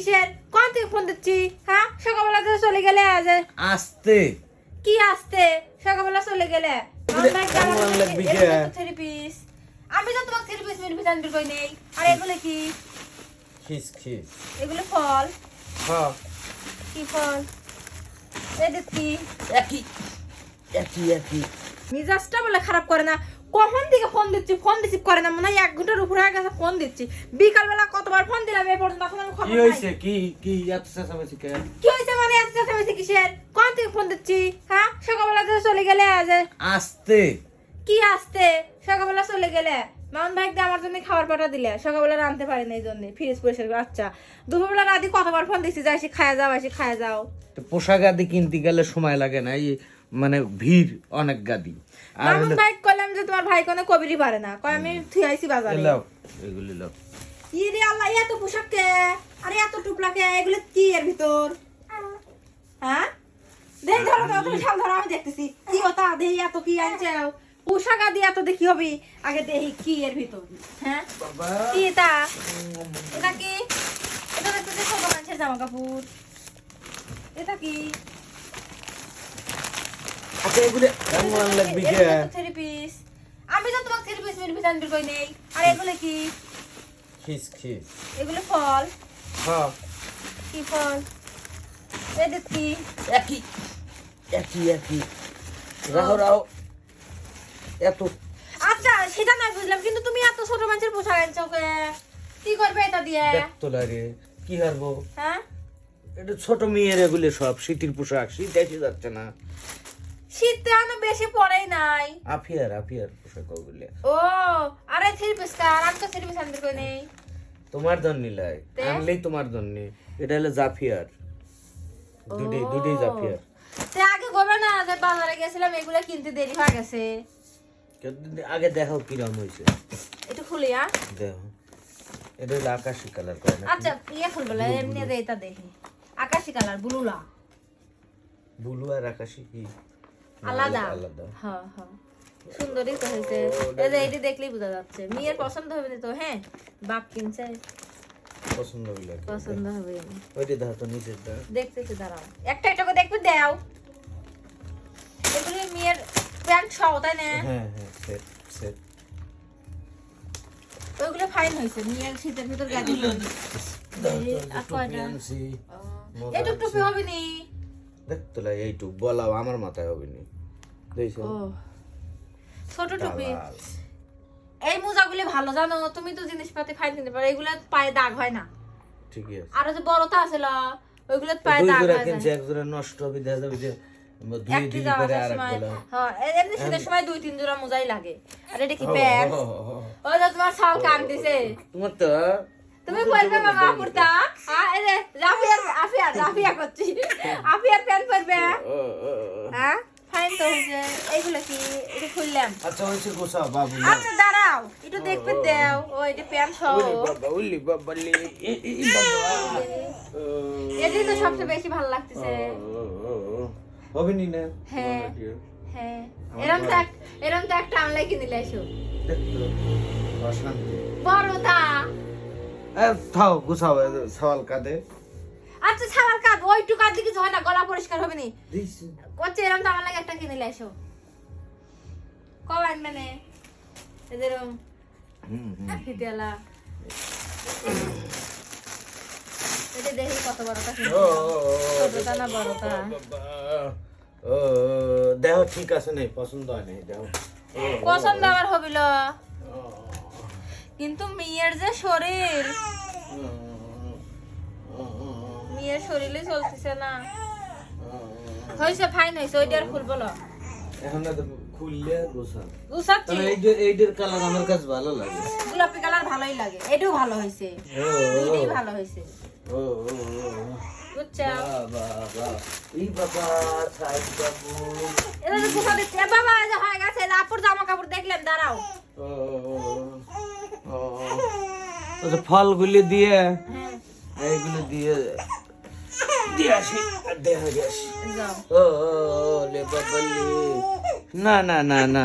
কিসের কোন থেকে ফোন দিচ্ছি? হ্যাঁ? সকালবেলা তো চলে গেলে আজ। আসতে। কি আসতে? সকালবেলা চলে গেলে। আমি তো তোমাকে থ্রি পিস মিল পিস আনবি কই নেই আর এগুলো কি? খিস খিস। এগুলো ফল। হ্যাঁ। কি ফল? এদের কি? একই। একই একই। মিজাজটা বলে খারাপ করে না। কখন থেকে ফোন দিচ্ছি? ফোন রিসিভ করে না মনে হয় এক ঘণ্টার উপরে হয়ে গেছে ফোন দিচ্ছি। বিকালবেলা কতবার ফোন দিলাম এ পর্যন্ত এখন আমি খবর কি। হয়েছে কি কি এত চেঁচামেচি কে কি হয়েছে মানে এত চেঁচামেচি কিসের? কোন থেকে ফোন দিচ্ছি? হ্যাঁ? সকালবেলা তো চলে গেলে আজ। আসতে। কি আসতে? সকালবেলা চলে গেলে? মামন ভাই দিয়ে আমার জন্য খাবার পাঠা দিলে। সকালবেলা রাঁধতে পারি না এই জন্য ফ্রিজ পরিষ্কার করে। আচ্ছা দুপুরবেলা রাতে কতবার ফোন দিচ্ছি যাই খায়া যাও এসে খায়া যাও। তো পোশাক আদি কিনতে গেলে সময় লাগে না এই মানে ভিড় অনেক গাদি। আর ভাই কইলাম যে তোমার ভাই কোনো কবিরই পারে না। কয় আমি থুই আইছি বাজারে। লাও এগুলি লাও। ইরে আল্লাহ এত পোশাক কে? আরে এত টুপলা কে? এগুলো কি এর ভিতর? হ্যাঁ? দেখ ধরো তুমি ধরো আমি দেখতেছি। কি দেহি এত কি আনছে? পোশাক আদি এত দেখি হবি? আগে দেহি কি এর ভিতর? হ্যাঁ? বাবা। কি এটা? এটা কি? এটা দেখতেছি ছোট মানুষের জামা কাপড় এটা কি? আচ্ছা এগুলি লাগবে কে থ্রি পিস আমি তো তোমাকে থ্রি পিস মিল পিস কই নেই আর এগুলো কি? খিস খিস। এগুলো ফল। হ্যাঁ। কি ফল? এদের কি? একই একই একই। এত। আচ্ছা সেটা না বুঝলাম কিন্তু তুমি এত ছোট মানুষের পোশাক আনছো ওকে কি করবে এটা দিয়ে? দেখতো লাগে। কি হারবো? হ্যাঁ? এটা ছোট মেয়ের এগুলো সব শীতের পোশাক। শীত এসে যাচ্ছে না। শীত তো এখনও বেশি পড়েই নাই। আফিয়ার আফিয়ার পোশাক ওগুলি। ও আরে থ্রি পিস কার? আমি তো থ্রি পিস আনতে কই নেই। তোমার জন্য লাই আনলেই তোমার জন্য। এটা হলো জাফিয়ার। দুটি ও। দুটি জাফিয়ার। সে আগে গোবে না যে বাজারে গেছিলাম এগুলো কিনতে দেরি হয়ে গেছে। আগে দেখো কিরম হয়েছে একটু খুলি আ। দেখো। এটা হলো আকাশি কালার করে আচ্ছা ইয়ে খুলবো এমনি এটা দেখি। আকাশি কালার ব্লুলা বুলু আর আকাশি কি? আলাদা। হ্যাঁ হ্যাঁ। সুন্দরই তো হয়েছে। এই যে এটি দেখলেই বোঝা যাচ্ছে। মেয়ের পছন্দ হবে না তো হ্যাঁ? বাপ কিনছে। পছন্দ হইলে পছন্দ হবে ওইটা দেখো তো নিচেরটা দেখতেছি দাঁড়াও। একটা একটা করে দেখবে দাও। এগুলি মেয়ের প্যান্ট সহ তাই না? হ্যাঁ হ্যাঁ সেট সেট ওইগুলো ফাইন হয়েছে মেয়ের শীতের ভিতর গাড়ি। আর কয়টা? টুপি হবে নি দেখতো লাই এইটুক বলাও আমার মাথায় হবে নি দেখছ ছোট টুপি। এই মোজাগুলি ভালো জানো তুমি তো জিনিসপাতি ফাইন কিনতে পারো এগুলো পায়ে দাগ হয় না। ঠিকই আছে। আর যে বড়টা আছিল ওইগুলো পায়ে দাগ হয় না। এক জোড়া নষ্ট হবে দেখা যাবে যে দুই দুই করে আর এক সময় বেলা হ্যাঁ এমনি শীতের সময় দুই তিন জোড়া মোজাই লাগে। আর এটা কি প্যান্ট তোমার শাল কান দিছে। তোমার তো তুমি পরবে বাবা কুর্তা? এই যে রাফিয়ার আফিয়ার রাফিয়া করছি। আফিয়ার প্যান্ট পরবে। হ্যাঁ ফাইন তো হয়েছে। এইগুলো কি? এটা খুললাম। আচ্ছা হয়েছে গোসা বাবু আচ্ছা দাঁড়াও একটু দেখবে দাও। ও এটা প্যান্ট সহ। ওরে বাবা উলি এটাই তো সবচেয়ে বেশি ভালো লাগতেছে। হবে নি না? হ্যাঁ হ্যাঁ। এরম তো এরম তো একটা আনলাই কিনে অশান্তি বড়টা এ, থাও গুছাও সওয়াল কাঁদে আচ্ছা কাজ ওইটু কিছু হয় না গলা পরিষ্কার হবে নি। এরম তো আমার লাগে একটা কিনে নিলে এসো কবে আনবে নে এদেরম হুম হুম। ফিতেলা এটা দেখি কত বড়টা ছোটটা না বড়টা দেহ ঠিক আছে নেই পছন্দ হয় নাই দেহ। পছন্দ আমার হবিল। কিন্তু মেয়ের যে শরীর। মেয়ের শরীরে চলতেছে না। হয়েছে ফাইন হয়েছে ওইটা আর ফুল বলো এখন না খুললে গোসা তাহলে এই যে এইটার কালার আমার কাছে ভালো লাগে। গোলাপি কালার ভালোই লাগে এটাও ভালো হয়েছে। দুইটাই ভালো হয়েছে। ও, ও, বাবা, বাবা। এই বাবা, সাইড বাবু। এটা তো গুছা দিচ্ছে? বাবা যে হয়ে গেছে আপুর জামা কাপড় দেখলেন দাঁড়াও। ও। ফলগুলি দিয়ে এইগুলো দিয়ে দিয়ে আসি দেখা ও, লে বাবা না না না না।